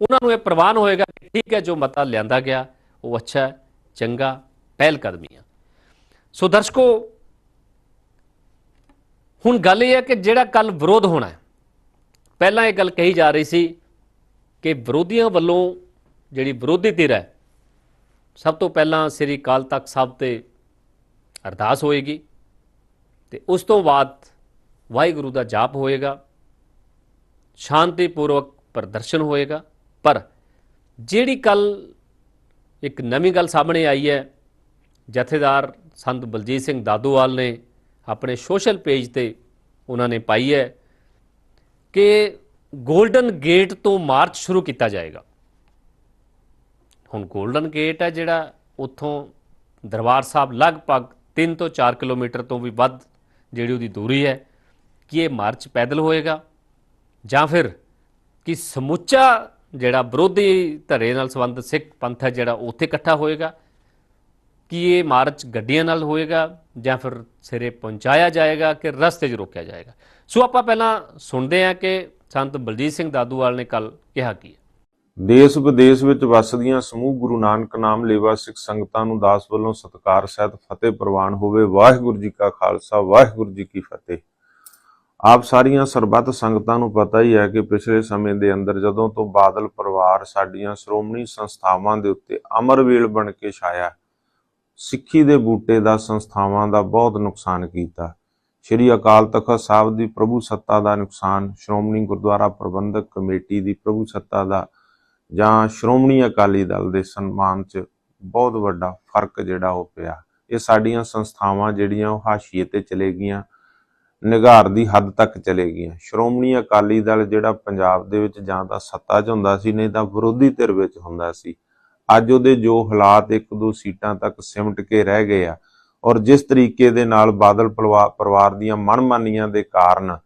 ਉਹਨਾਂ ਨੂੰ ਇਹ ਪ੍ਰਵਾਨ ਹੋਏਗਾ ਕਿ ਠੀਕ ਹੈ ਜੋ ਮਤਾ ਲਿਆਂਦਾ ਗਿਆ ਉਹ ਅੱਛਾ ਹੈ, ਚੰਗਾ ਪਹਿਲ ਕਦਮੀ ਆ ਸੋ ਦਰਸ਼ਕੋ ਹੁਣ ਗੱਲ ਇਹ ਹੈ ਕਿ ਜਿਹੜਾ ਕੱਲ ਵਿਰੋਧ ਹੋਣਾ ਪਹਿਲਾਂ ਇਹ ਗੱਲ ਕਹੀ ਜਾ ਰਹੀ ਸੀ ਕਿ ਵਿਰੋਧੀਆਂ ਵੱਲੋਂ ਜਿਹੜੀ ਵਿਰੋਧੀ ਧਿਰ ਹੈ, ਸਭ ਤੋਂ ਪਹਿਲਾਂ ਸ੍ਰੀ ਅਕਾਲ ਤਖਤ ਸਾਹਿਬ ਤੇ ਅਰਦਾਸ ਹੋਏਗੀ ਤੇ ਉਸ ਤੋਂ ਬਾਅਦ ਵਾਹਿਗੁਰੂ ਦਾ ਜਾਪ ਹੋਏਗਾ, ਸ਼ਾਂਤੀਪੂਰਵਕ ਪ੍ਰਦਰਸ਼ਨ ਹੋਏਗਾ। ਪਰ ਜਿਹੜੀ ਕੱਲ ਇੱਕ ਨਵੀਂ ਗੱਲ ਸਾਹਮਣੇ ਆਈ ਹੈ, ਜਥੇਦਾਰ ਸੰਤ ਬਲਜੀਤ ਸਿੰਘ ਦਾਦੂਵਾਲ ਨੇ ਆਪਣੇ ਸੋਸ਼ਲ ਪੇਜ ਤੇ ਉਹਨਾਂ ਨੇ ਪਾਈ ਹੈ ਕਿ ਗੋਲਡਨ ਗੇਟ ਤੋਂ ਮਾਰਚ ਸ਼ੁਰੂ ਕੀਤਾ ਜਾਏਗਾ। ਹੁਣ ਗੋਲਡਨ ਗੇਟ ਹੈ ਜਿਹੜਾ ਉੱਥੋਂ ਦਰਬਾਰ ਸਾਹਿਬ ਲਗਭਗ 3 ਤੋਂ 4 ਕਿਲੋਮੀਟਰ ਤੋਂ ਵੀ ਵੱਧ ਜਿਹੜੀ ਉਹਦੀ ਦੂਰੀ ਹੈ, ਕਿ ਇਹ ਮਾਰਚ ਪੈਦਲ ਹੋਏਗਾ ਜਾਂ ਫਿਰ ਕਿ ਸਮੁੱਚਾ ਜਿਹੜਾ ਵਿਰੋਧੀ ਧੜੇ ਨਾਲ ਸੰਬੰਧਿਤ ਸਿੱਖ ਪੰਥ ਹੈ ਜਿਹੜਾ ਉੱਥੇ ਇਕੱਠਾ ਹੋਏਗਾ, ਕਿ ਇਹ ਮਾਰਚ ਗੱਡੀਆਂ ਨਾਲ ਹੋਏਗਾ ਜਾਂ ਫਿਰ ਸਿਰੇ ਪਹੁੰਚਾਇਆ ਜਾਏਗਾ ਕਿ ਰਸਤੇ 'ਚ ਰੋਕਿਆ ਜਾਏਗਾ। ਸੋ ਆਪਾਂ ਪਹਿਲਾਂ ਸੁਣਦੇ ਹਾਂ ਕਿ ਸੰਤ ਬਲਜੀਤ ਸਿੰਘ ਦਾਦੂਵਾਲ ਨੇ ਕੱਲ ਕਿਹਾ ਕਿ ਦੇਸ਼ ਵਿਦੇਸ਼ ਵਿੱਚ ਵਸਦੀਆਂ ਸਮੂਹ ਗੁਰੂ ਨਾਨਕ ਨਾਮ ਲੇਵਾ ਸਿੱਖ ਸੰਗਤਾਂ ਨੂੰ ਦਾਸ ਵੱਲੋਂ ਸਤਿਕਾਰ ਸਹਿਤ ਫਤਿਹ ਪ੍ਰਵਾਨ ਹੋਵੇ। ਵਾਹਿਗੁਰੂ ਜੀ ਕਾ ਖਾਲਸਾ, ਵਾਹਿਗੁਰੂ ਜੀ ਕੀ ਫਤਿਹ। ਆਪ ਸਾਰੀਆਂ ਸਰਬੱਤ ਸੰਗਤਾਂ ਨੂੰ ਪਤਾ ਹੀ ਹੈ ਕਿ ਪਿਛਲੇ ਸਮੇਂ ਦੇ ਅੰਦਰ ਜਦੋਂ ਤੋਂ ਬਾਦਲ ਪਰਿਵਾਰ ਸਾਡੀਆਂ ਸ਼੍ਰੋਮਣੀ ਸੰਸਥਾਵਾਂ ਦੇ ਉੱਤੇ ਅਮਰਵੇਲ ਬਣ ਕੇ ਛਾਇਆ, ਸਿੱਖੀ ਦੇ ਬੂਟੇ ਦਾ ਸੰਸਥਾਵਾਂ ਦਾ ਬਹੁਤ ਨੁਕਸਾਨ ਕੀਤਾ। ਸ਼੍ਰੀ ਅਕਾਲ ਤਖਤ ਸਾਹਿਬ ਦੀ ਪ੍ਰਭੂ ਸੱਤਾ ਦਾ ਨੁਕਸਾਨ, ਸ਼੍ਰੋਮਣੀ ਗੁਰਦੁਆਰਾ ਪ੍ਰਬੰਧਕ ਕਮੇਟੀ ਦੀ ਪ੍ਰਭੂ ਸੱਤਾ ਦਾ ਜਾਂ ਸ਼੍ਰੋਮਣੀ ਅਕਾਲੀ ਦਲ ਦੇ ਸਨਮਾਨ 'ਚ ਬਹੁਤ ਵੱਡਾ ਫ਼ਰਕ ਜਿਹੜਾ ਉਹ ਪਿਆ। ਇਹ ਸਾਡੀਆਂ ਸੰਸਥਾਵਾਂ ਜਿਹੜੀਆਂ ਉਹ ਹਾਸ਼ੀਏ ਤੇ ਚਲੇ ਗਈਆਂ ਨਿਗਾਰ ਦੀ ਹੱਦ ਤੱਕ ਚਲੇ ਗਈਆਂ। ਸ਼੍ਰੋਮਣੀ ਅਕਾਲੀ ਦਲ ਜਿਹੜਾ ਪੰਜਾਬ ਦੇ ਵਿੱਚ ਜਾਂ ਤਾਂ ਸੱਤਾ 'ਚ ਹੁੰਦਾ ਸੀ, ਨਹੀਂ ਤਾਂ ਵਿਰੋਧੀ ਧਿਰ ਵਿੱਚ ਹੁੰਦਾ ਸੀ। ਅੱਜ ਉਹਦੇ ਜੋ ਹਾਲਾਤ ਇੱਕ ਦੋ ਸੀਟਾਂ ਤੱਕ ਸਿਮਟ ਕੇ ਰਹਿ ਗਏ ਆ। ਔਰ ਜਿਸ ਤਰੀਕੇ ਦੇ ਨਾਲ ਬਾਦਲ ਪਰਿਵਾ- ਪਰਿਵਾਰ ਦੀਆਂ ਮਨਮਾਨੀਆਂ ਦੇ ਕਾਰਨ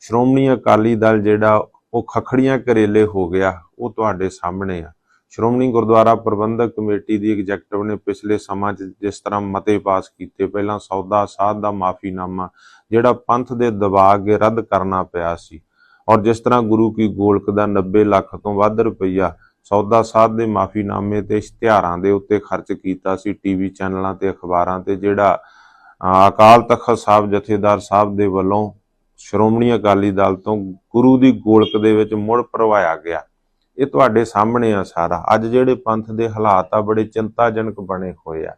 ਸ਼੍ਰੋਮਣੀ ਅਕਾਲੀ ਦਲ ਜਿਹੜਾ, ਉਹ ਖਖੜੀਆਂ ਕਰੇਲੇ ਹੋ ਗਿਆ, ਉਹ ਤੁਹਾਡੇ ਸਾਹਮਣੇ ਆ। ਸ਼੍ਰੋਮਣੀ ਗੁਰਦੁਆਰਾ ਪ੍ਰਬੰਧਕ ਕਮੇਟੀ ਦੀ ਐਗਜ਼ੈਕਟਿਵ ਨੇ ਪਿਛਲੇ ਸਮਾਂ 'ਚ ਜਿਸ ਤਰ੍ਹਾਂ ਮਤੇ ਪਾਸ ਕੀਤੇ, ਪਹਿਲਾਂ ਸੌਦਾ ਸਾਧ ਦਾ ਮਾਫੀਨਾਮਾ, ਜਿਹੜਾ ਪੰਥ ਦੇ ਦਬਾਅ ਅੱਗੇ ਰੱਦ ਕਰਨਾ ਪਿਆ ਸੀ। ਔਰ ਜਿਸ ਤਰ੍ਹਾਂ ਗੁਰੂ ਕੀ ਗੋਲਕ ਦਾ 90 ਲੱਖ ਤੋਂ ਵੱਧ ਰੁਪਈਆ ਸੌਦਾ ਸਾਧ ਦੇ ਮਾਫੀਨਾਮੇ ਤੇ ਇਸ਼ਤਿਹਾਰਾਂ ਦੇ ਉੱਤੇ ਖਰਚ ਕੀਤਾ ਸੀ ਟੀਵੀ ਚੈਨਲਾਂ ਤੇ ਅਖਬਾਰਾਂ ਤੇ ਜਿਹੜਾ ਅਹ, ਅਕਾਲ ਤਖਤ ਸਾਹਿਬ ਜਥੇਦਾਰ ਸਾਹਿਬ ਦੇ ਵੱਲੋਂ ਸ਼੍ਰੋਮਣੀ ਅਕਾਲੀ ਦਲ ਤੋਂ ਗੁਰੂ ਦੀ ਗੋਲਕ ਦੇ ਵਿੱਚ ਮੁੜ ਪ੍ਰਵਾਇਆ ਗਿਆ। ਇਹ ਤੁਹਾਡੇ ਸਾਹਮਣੇ ਆ ਸਾਰਾ। ਅੱਜ ਜਿਹੜੇ ਪੰਥ ਦੇ ਹਾਲਾਤ ਆ ਬੜੇ ਚਿੰਤਾਜਨਕ ਬਣੇ ਹੋਏ ਆ।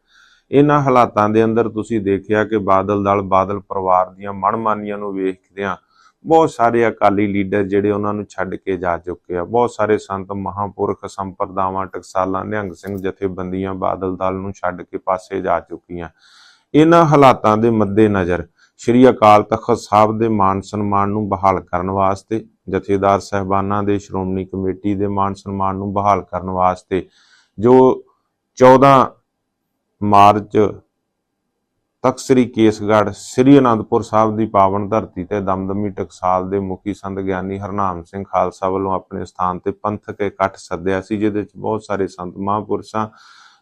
ਇਹਨਾਂ ਹਾਲਾਤਾਂ ਦੇ ਅੰਦਰ ਤੁਸੀਂ ਦੇਖਿਆ ਕਿ ਬਾਦਲ ਦਲ ਬਾਦਲ ਪਰਿਵਾਰ ਦੀਆਂ ਮਨਮਾਨੀਆਂ ਨੂੰ ਵੇਖਦਿਆਂ ਬਹੁਤ ਸਾਰੇ ਅਕਾਲੀ ਲੀਡਰ ਜਿਹੜੇ ਉਹਨਾਂ ਨੂੰ ਛੱਡ ਕੇ ਜਾ ਚੁੱਕੇ ਆ। ਬਹੁਤ ਸਾਰੇ ਸੰਤ ਮਹਾਪੁਰਖ ਸੰਪਰਦਾਵਾਂ, ਟਕਸਾਲਾਂ, ਨਿਹੰਗ ਸਿੰਘ ਜਥੇਬੰਦੀਆਂ, ਬਾਦਲ ਦਲ ਨੂੰ ਛੱਡ ਕੇ ਪਾਸੇ ਜਾ ਚੁੱਕੀਆਂ। ਇਹਨਾਂ ਹਾਲਾਤਾਂ ਦੇ ਮੱਦੇਨਜ਼ਰ ਸ਼੍ਰੀ ਅਕਾਲ ਤਖਤ ਸਾਹਿਬ ਦੇ ਮਾਨ ਸਨਮਾਨ ਨੂੰ ਬਹਾਲ ਕਰਨ ਵਾਸਤੇ, ਜਥੇਦਾਰ ਸਹਿਬਾਨਾਂ ਦੇ ਸ਼੍ਰੋਮਣੀ ਕਮੇਟੀ ਦੇ ਮਾਨ ਸਨਮਾਨ ਨੂੰ ਬਹਾਲ ਕਰਨ ਵਾਸਤੇ ਜੋ 14 ਮਾਰਚ ਤਖਤ ਸ੍ਰੀ ਕੇਸਗੜ੍ਹ ਸ੍ਰੀ ਅਨੰਦਪੁਰ ਸਾਹਿਬ ਦੀ ਪਾਵਨ ਧਰਤੀ ਤੇ ਦਮਦਮੀ ਟਕਸਾਲ ਦੇ ਮੁਖੀ ਸੰਤ ਗਿਆਨੀ ਹਰਨਾਮ ਸਿੰਘ ਖਾਲਸਾ ਵੱਲੋਂ ਆਪਣੇ ਸਥਾਨ ਤੇ ਪੰਥਕ ਇਕੱਠ ਸੱਦਿਆ ਸੀ, ਜਿਹਦੇ ਵਿੱਚ ਬਹੁਤ ਸਾਰੇ ਸੰਤ ਮਹਾਂਪੁਰਸ਼ਾਂ,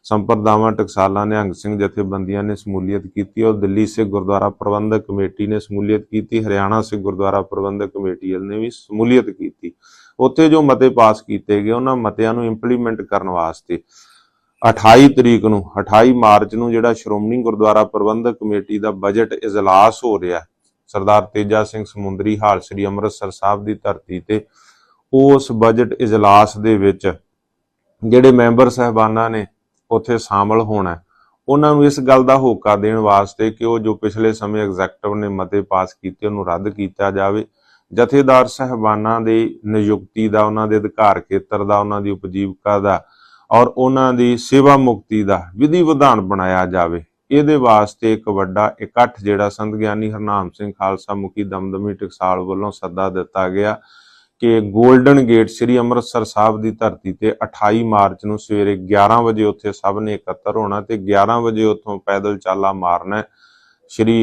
ਸੰਪਰਦਾਵਾਂ, ਟਕਸਾਲਾਂ, ਨਿਹੰਗ ਸਿੰਘ ਜਥੇਬੰਦੀਆਂ ਨੇ ਸਮੂਲੀਅਤ ਕੀਤੀ ਔਰ ਦਿੱਲੀ ਸਿੱਖ ਗੁਰਦੁਆਰਾ ਪ੍ਰਬੰਧਕ ਕਮੇਟੀ ਨੇ ਸਮੂਲੀਅਤ ਕੀਤੀ, ਹਰਿਆਣਾ ਸਿੱਖ ਗੁਰਦੁਆਰਾ ਪ੍ਰਬੰਧਕ ਕਮੇਟੀ ਨੇ ਵੀ ਸਮੂਲੀਅਤ ਕੀਤੀ। ਉੱਥੇ ਜੋ ਮਤੇ ਪਾਸ ਕੀਤੇ ਗਏ, ਉਹਨਾਂ ਮਤਿਆਂ ਨੂੰ ਇੰਪਲੀਮੈਂਟ ਕਰਨ ਵਾਸਤੇ 28 ਤਰੀਕ ਨੂੰ 28 ਮਾਰਚ ਨੂੰ ਜਿਹੜਾ ਸ਼੍ਰੋਮਣੀ ਗੁਰਦੁਆਰਾ ਪ੍ਰਬੰਧਕ ਕਮੇਟੀ ਦਾ ਬਜਟ ਇਜਲਾਸ ਹੋ ਰਿਹਾ ਸਰਦਾਰ ਤੇਜਾ ਸਿੰਘ ਸਮੁੰਦਰੀ ਹਾਲ ਸ੍ਰੀ ਅੰਮ੍ਰਿਤਸਰ ਸਾਹਿਬ ਦੀ ਧਰਤੀ ਤੇ, ਉਸ ਬਜਟ ਇਜਲਾਸ ਦੇ ਵਿੱਚ ਜਿਹੜੇ ਮੈਂਬਰ ਸਹਿਬਾਨਾਂ ਨੇ ਉੱਥੇ ਸ਼ਾਮਲ ਹੋਣਾ ਉਹਨਾਂ ਨੂੰ ਇਸ ਗੱਲ ਦਾ ਹੋਕਾ ਦੇਣ ਵਾਸਤੇ ਕਿ ਉਹ ਜੋ ਪਿਛਲੇ ਸਮੇਂ ਐਗਜ਼ੈਕਟਿਵ ਨੇ ਮਤੇ ਪਾਸ ਕੀਤੇ, ਉਹਨੂੰ ਰੱਦ ਕੀਤਾ ਜਾਵੇ। ਜਥੇਦਾਰ ਸਹਿਬਾਨਾਂ ਦੀ ਨਿਯੁਕਤੀ ਦਾ, ਉਹਨਾਂ ਦੇ ਅਧਿਕਾਰ ਖੇਤਰ ਦਾ, ਉਹਨਾਂ ਦੀ ਉਪਜੀਵਕਾ ਦਾ ਔਰ ਉਹਨਾਂ ਦੀ ਸੇਵਾ ਮੁਕਤੀ ਦਾ ਵਿਧੀ ਵਿਧਾਨ ਬਣਾਇਆ ਜਾਵੇ। ਇਹਦੇ ਵਾਸਤੇ ਇੱਕ ਵੱਡਾ ਇਕੱਠ ਜਿਹੜਾ ਸੰਤ ਗਿਆਨੀ ਹਰਨਾਮ ਸਿੰਘ ਖਾਲਸਾ ਮੁਖੀ ਦਮਦਮੀ ਟਕਸਾਲ ਵੱਲੋਂ ਸੱਦਾ ਦਿੱਤਾ ਗਿਆ ਕਿ 골ਡਨ ਗੇਟ ਸ੍ਰੀ ਅੰਮ੍ਰਿਤਸਰ ਸਾਹਿਬ ਦੀ ਧਰਤੀ ਤੇ 28 ਮਾਰਚ ਨੂੰ ਸਵੇਰੇ 11 ਵਜੇ ਉੱਥੇ ਸਭ ਨੇ ਇਕੱਤਰ ਹੋਣਾ ਤੇ 11 ਵਜੇ ਉੱਥੋਂ ਪੈਦਲ ਚਾਲਾ ਮਾਰਨਾ ਸ੍ਰੀ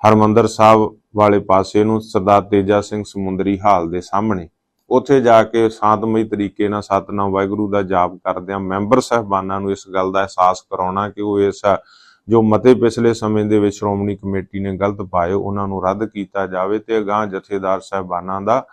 ਹਰਮੰਦਰ ਸਾਹਿਬ ਵਾਲੇ ਪਾਸੇ ਨੂੰ ਸਰਦਾਰ ਤੇਜਾ ਸਿੰਘ ਸਮੁੰਦਰੀ ਹਾਲ ਦੇ ਸਾਹਮਣੇ। ਉੱਥੇ ਜਾ ਕੇ ਸ਼ਾਂਤਮਈ ਤਰੀਕੇ ਨਾਲ ਸਤਨਾਮ ਵਾਹਿਗੁਰੂ ਦਾ ਜਾਪ ਕਰਦਿਆਂ ਮੈਂਬਰ ਸਹਿਬਾਨਾਂ ਨੂੰ ਇਸ ਗੱਲ ਦਾ ਅਹਿਸਾਸ ਕਰਾਉਣਾ ਕਿ ਉਹ ਇਸ ਜੋ ਮਤੇ ਪਿਛਲੇ ਸਮੇਂ ਦੇ ਵਿੱਚ ਸ਼੍ਰੋਮਣੀ ਕਮੇਟੀ ਨੇ ਗਲਤ ਪਾਏ, ਉਹਨਾਂ ਨੂੰ ਰੱਦ ਕੀਤਾ ਜਾਵੇ ਤੇ ਅਗਾਂਹ ਜਥੇਦਾਰ ਸਹਿਬਾਨਾਂ ਦਾ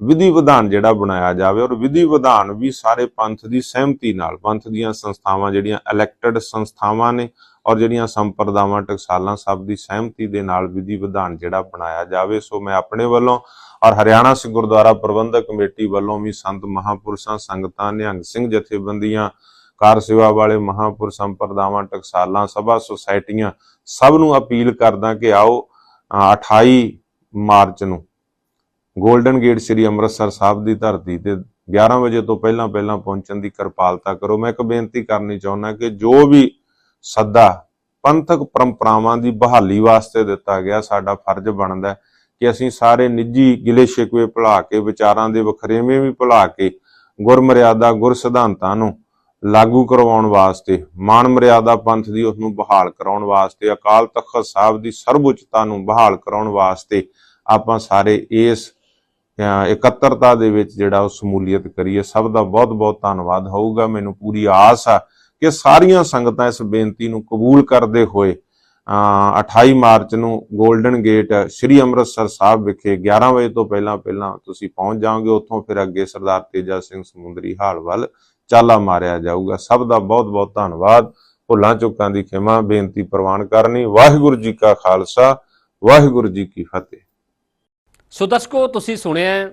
ਵਿਧੀ ਵਿਧਾਨ ਜਿਹੜਾ ਬਣਾਇਆ ਜਾਵੇ। ਔਰ ਵਿਧੀ ਵਿਧਾਨ ਵੀ ਸਾਰੇ ਪੰਥ ਦੀ ਸਹਿਮਤੀ ਨਾਲ, ਪੰਥ ਦੀਆਂ ਸੰਸਥਾਵਾਂ ਜਿਹੜੀਆਂ ਇਲੈਕਟਿਡ ਸੰਸਥਾਵਾਂ ਨੇ ਔਰ ਜਿਹੜੀਆਂ ਸੰਪਰਦਾਵਾਂ, ਟਕਸਾਲਾਂ ਸਭ ਦੀ ਸਹਿਮਤੀ ਦੇ ਨਾਲ ਵਿਧੀ ਵਿਧਾਨ ਜਿਹੜਾ ਬਣਾਇਆ ਜਾਵੇ। ਸੋ ਮੈਂ ਆਪਣੇ ਵੱਲੋਂ ਔਰ ਹਰਿਆਣਾ ਸਿੱਖ ਗੁਰਦੁਆਰਾ ਪ੍ਰਬੰਧਕ ਕਮੇਟੀ ਵੱਲੋਂ ਵੀ ਸੰਤ ਮਹਾਪੁਰਸ਼ਾਂ, ਸੰਗਤਾਂ, ਨਿਹੰਗ ਸਿੰਘ ਜਥੇਬੰਦੀਆਂ, ਕਾਰ ਸੇਵਾ ਵਾਲੇ ਮਹਾਪੁਰ ਸੰਪਰਦਾਵਾਂ, ਟਕਸਾਲਾਂ, ਸਭਾ ਸੁਸਾਇਟੀਆਂ ਸਭ ਨੂੰ ਅਪੀਲ ਕਰਦਾ ਕਿ ਆਓ 28 ਮਾਰਚ ਨੂੰ 골ਡਨ ਗੇਟ ਸ੍ਰੀ ਅੰਮ੍ਰਿਤਸਰ ਸਾਹਿਬ ਦੀ ਧਰਤੀ ਤੇ 11 ਵਜੇ ਤੋਂ ਪਹਿਲਾਂ ਪਹਿਲਾਂ ਪਹੁੰਚਣ ਦੀ ਕਿਰਪਾਲਤਾ ਕਰੋ। ਮੈਂ ਇੱਕ ਬੇਨਤੀ ਕਰਨੀ ਚਾਹੁੰਦਾ ਕਿ ਜੋ ਵੀ ਸੱਦਾ ਪੰਥਕ ਪਰੰਪਰਾਵਾਂ ਦੀ ਬਹਾਲੀ ਵਾਸਤੇ ਦਿੱਤਾ ਗਿਆ, ਸਾਡਾ ਫਰਜ਼ ਬਣਦਾ ਹੈ ਕਿ ਅਸੀਂ ਸਾਰੇ ਨਿੱਜੀ ਗਿਲੇ ਸ਼ਿਕਵੇ ਭੁਲਾ ਕੇ, ਵਿਚਾਰਾਂ ਦੇ ਵਖਰੇਵੇਂ ਵੀ ਭੁਲਾ ਕੇ ਗੁਰਮਰਿਆਦਾ ਗੁਰ ਸਿਧਾਂਤਾਂ ਨੂੰ ਲਾਗੂ ਕਰਵਾਉਣ ਵਾਸਤੇ ਮਾਨ ਮਰਿਆਦਾ ਪੰਥ ਦੀ ਉਸ ਨੂੰ ਬਹਾਲ ਕਰਾਉਣ ਵਾਸਤੇ, ਅਕਾਲ ਤਖਤ ਸਾਹਿਬ ਦੀ ਸਰਵਉੱਚਤਾ ਨੂੰ ਬਹਾਲ ਕਰਾਉਣ ਵਾਸਤੇ ਆਪਾਂ ਸਾਰੇ ਇਸ ਇਕੱਤਰਤਾ ਦੇ ਵਿੱਚ ਜਿਹੜਾ ਉਹ ਸਮੂਲੀਅਤ ਕਰੀਏ। ਸਭ ਦਾ ਬਹੁਤ ਬਹੁਤ ਧੰਨਵਾਦ ਹੋਊਗਾ। ਮੈਨੂੰ ਪੂਰੀ ਆਸ ਆ ਕਿ ਸਾਰੀਆਂ ਸੰਗਤਾਂ ਇਸ ਬੇਨਤੀ ਨੂੰ ਕਬੂਲ ਕਰਦੇ ਹੋਏ 28 ਮਾਰਚ ਨੂੰ 골ਡਨ ਗੇਟ ਸ੍ਰੀ ਅੰਮ੍ਰਿਤਸਰ ਸਾਹਿਬ ਵਿਖੇ 11 ਵਜੇ ਤੋਂ ਪਹਿਲਾਂ ਪਹਿਲਾਂ ਤੁਸੀਂ ਪਹੁੰਚ ਜਾਓਗੇ, ਉੱਥੋਂ ਫਿਰ ਅੱਗੇ ਸਰਦਾਰ ਤੇਜਾ ਸਿੰਘ ਸਮੁੰਦਰੀ ਹਾਲ ਵੱਲ ਚਾਲਾ ਮਾਰਿਆ ਜਾਊਗਾ। ਸਭ ਦਾ ਬਹੁਤ ਬਹੁਤ ਧੰਨਵਾਦ। ਭੁੱਲਾਂ ਚੁੱਕਾਂ ਦੀ ਖਿਮਾ, ਬੇਨਤੀ ਪ੍ਰਵਾਨ ਕਰਨੀ। ਵਾਹਿਗੁਰੂ ਜੀ ਕਾ ਖਾਲਸਾ, ਵਾਹਿਗੁਰੂ ਜੀ ਕੀ ਫਤਿਹ। ਸੋ ਦਰਸ਼ਕੋ, ਤੁਸੀਂ ਸੁਣਿਆ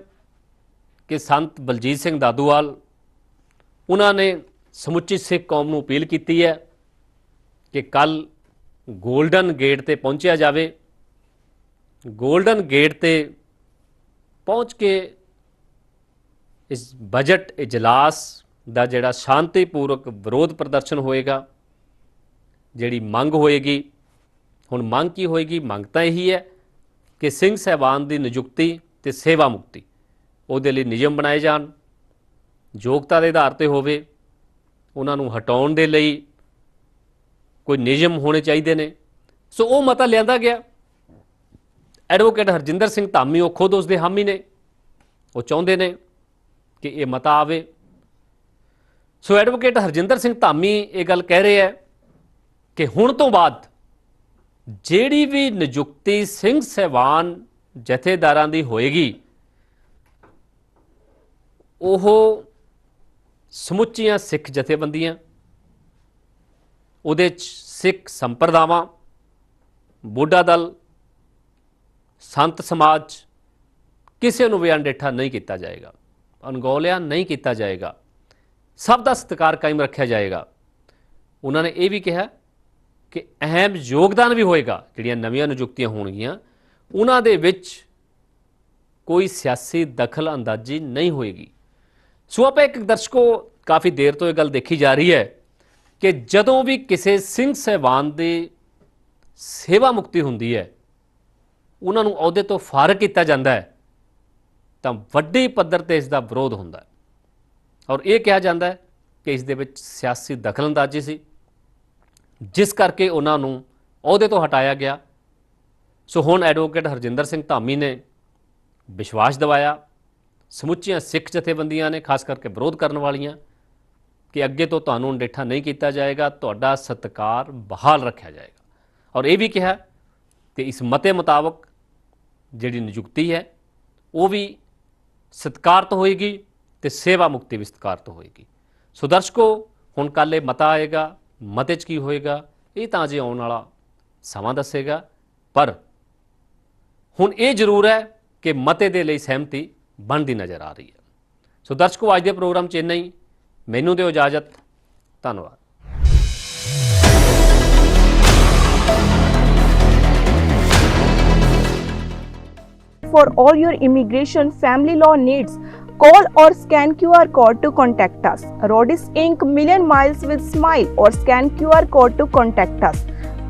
ਕਿ ਸੰਤ ਬਲਜੀਤ ਸਿੰਘ ਦਾਦੂਵਾਲ, ਉਹਨਾਂ ਨੇ ਸਮੁੱਚੀ ਸਿੱਖ ਕੌਮ ਨੂੰ ਅਪੀਲ ਕੀਤੀ ਹੈ ਕਿ ਕੱਲ 골ਡਨ ਗੇਟ ਤੇ ਪਹੁੰਚਿਆ ਜਾਵੇ। 골ਡਨ ਗੇਟ ਤੇ ਪਹੁੰਚ ਕੇ ਇਸ ਬਜਟ ਇਜਲਾਸ ਦਾ ਜਿਹੜਾ ਸ਼ਾਂਤੀਪੂਰਵਕ ਵਿਰੋਧ ਪ੍ਰਦਰਸ਼ਨ ਹੋਏਗਾ, ਜਿਹੜੀ ਮੰਗ ਹੋਏਗੀ, ਹੁਣ ਮੰਗ ਕੀ ਹੋਏਗੀ? ਮੰਗ ਤਾਂ ਇਹੀ ਹੈ ਕਿ ਸਿੰਘ ਸਹਿਬਾਨ ਦੀ ਨਿਯੁਕਤੀ ਤੇ ਸੇਵਾ ਮੁਕਤੀ ਉਹਦੇ ਲਈ ਨਿਯਮ ਬਣਾਏ ਜਾਣ, ਯੋਗਤਾ ਦੇ ਆਧਾਰ ਤੇ ਹੋਵੇ, ਉਹਨਾਂ ਨੂੰ ਹਟਾਉਣ ਦੇ ਲਈ ਕੋਈ ਨਿਯਮ ਹੋਣੇ ਚਾਹੀਦੇ ਨੇ। ਸੋ ਉਹ ਮਤਾ ਲਿਆਂਦਾ ਗਿਆ। ਐਡਵੋਕੇਟ ਹਰਜਿੰਦਰ ਸਿੰਘ ਧਾਮੀ, ਉਹ ਖੁਦ ਉਸ ਦੇ ਹਾਮੀ ਨੇ। ਉਹ ਚਾਹੁੰਦੇ ਨੇ ਕਿ ਇਹ ਮਤਾ ਆਵੇ। ਸੋ ਐਡਵੋਕੇਟ ਹਰਜਿੰਦਰ ਸਿੰਘ ਧਾਮੀ ਇਹ ਗੱਲ ਕਹਿ ਰਹੇ ਹੈ ਕਿ ਹੁਣ ਤੋਂ ਬਾਅਦ ਜਿਹੜੀ ਵੀ ਨਿਯੁਕਤੀ ਸਿੰਘ ਸਹਿਬਾਨ ਜਥੇਦਾਰਾਂ ਦੀ ਹੋਏਗੀ, ਉਹ ਸਮੁੱਚੀਆਂ ਸਿੱਖ ਜਥੇਬੰਦੀਆਂ ਉਹਦੇ ਚ ਸਿੱਖ ਸੰਪਰਦਾਵਾਂ, ਬੋਢਾ ਦਲ, ਸੰਤ ਸਮਾਜ, ਕਿਸੇ ਨੂੰ ਵੀ ਅਣਡਿੱਠਾ ਨਹੀਂ ਕੀਤਾ ਜਾਏਗਾ। ਅਣਗੌਲਿਆ ਨਹੀਂ ਕੀਤਾ ਜਾਏਗਾ। ਸਭ ਦਾ ਸਤਿਕਾਰ ਕਾਇਮ ਰੱਖਿਆ ਜਾਏਗਾ। ਉਹਨਾਂ ਨੇ ਇਹ ਵੀ ਕਿਹਾ ਕਿ ਅਹਿਮ ਯੋਗਦਾਨ ਵੀ ਹੋਏਗਾ, ਜਿਹੜੀਆਂ ਨਵੀਆਂ ਨਿਯੁਕਤੀਆਂ ਹੋਣਗੀਆਂ, ਉਹਨਾਂ ਦੇ ਵਿੱਚ ਕੋਈ ਸਿਆਸੀ ਦਖਲ ਅੰਦਾਜ਼ੀ ਨਹੀਂ ਹੋਏਗੀ। ਸੋ ਆਪਾਂ ਇੱਕ ਦਰਸ਼ਕੋ, ਕਾਫੀ ਦੇਰ ਤੋਂ ਇਹ ਗੱਲ ਦੇਖੀ ਜਾ ਰਹੀ ਹੈ ਕਿ ਜਦੋਂ ਵੀ ਕਿਸੇ ਸਿੰਘ ਸਹਿਬਾਨ ਦੀ ਸੇਵਾ ਮੁਕਤੀ ਹੁੰਦੀ ਹੈ, ਉਹਨਾਂ ਨੂੰ ਅਹੁਦੇ ਤੋਂ ਫਾਰਗ ਕੀਤਾ ਜਾਂਦਾ ਹੈ, ਤਾਂ ਵੱਡੀ ਪੱਧਰ ਤੇ ਇਸ ਦਾ ਵਿਰੋਧ ਹੁੰਦਾ ਹੈ। ਔਰ ਇਹ ਕਿਹਾ ਜਾਂਦਾ ਹੈ ਕਿ ਇਸ ਦੇ ਵਿੱਚ ਸਿਆਸੀ ਦਖਲਅੰਦਾਜ਼ੀ ਸੀ, ਜਿਸ ਕਰਕੇ ਉਹਨਾਂ ਨੂੰ ਅਹੁਦੇ ਤੋਂ ਹਟਾਇਆ ਗਿਆ। ਸੋ ਹੁਣ ਐਡਵੋਕੇਟ ਹਰਜਿੰਦਰ ਸਿੰਘ ਧਾਮੀ ਨੇ ਵਿਸ਼ਵਾਸ ਦਿਵਾਇਆ। ਸਮੁੱਚੀਆਂ ਸਿੱਖ ਜਥੇਬੰਦੀਆਂ ਨੇ, ਖਾਸ ਕਰਕੇ ਵਿਰੋਧ ਕਰਨ ਵਾਲੀਆਂ ਕਿ ਅੱਗੇ ਤੋਂ ਤੁਹਾਨੂੰ ਅਣਡਿੱਠਾ ਨਹੀਂ ਕੀਤਾ ਜਾਏਗਾ, ਤੁਹਾਡਾ ਸਤਿਕਾਰ ਬਹਾਲ ਰੱਖਿਆ ਜਾਏਗਾ। ਔਰ ਇਹ ਵੀ ਕਿਹਾ ਕਿ ਇਸ ਮਤੇ ਮੁਤਾਬਕ ਜਿਹੜੀ ਨਿਯੁਕਤੀ ਹੈ, ਉਹ ਵੀ ਸਤਿਕਾਰਤ ਹੋਏਗੀ ਤੇ ਸੇਵਾ ਮੁਕਤੀ ਵੀ ਸਤਿਕਾਰਤ ਹੋਏਗੀ। ਸੋ ਦਰਸ਼ਕੋ, ਹੁਣ ਕੱਲ੍ਹ ਇਹ ਮਤਾ ਆਏਗਾ, ਮਤੇ 'ਚ ਕੀ ਹੋਏਗਾ, ਇਹ ਤਾਂ ਜੇ ਆਉਣ ਵਾਲਾ ਸਮਾਂ ਦੱਸੇਗਾ। ਪਰ ਹੁਣ ਇਹ ਜ਼ਰੂਰ ਹੈ ਕਿ ਮਤੇ ਦੇ ਲਈ ਸਹਿਮਤੀ ਬਣਦੀ ਨਜ਼ਰ ਆ ਰਹੀ ਹੈ। ਸੋ ਦਰਸ਼ਕੋ, ਅੱਜ ਦੇ ਪ੍ਰੋਗਰਾਮ 'ਚ ਇੰਨਾ ਹੀ। ਮੈਨੂੰ ਦਿਓ ਇਜਾਜ਼ਤ ਧੰਨਵਾਦ For all your immigration family law needs, call or scan QR code to contact us. Rodis Inc. Million Miles with Smile or scan QR code to contact us.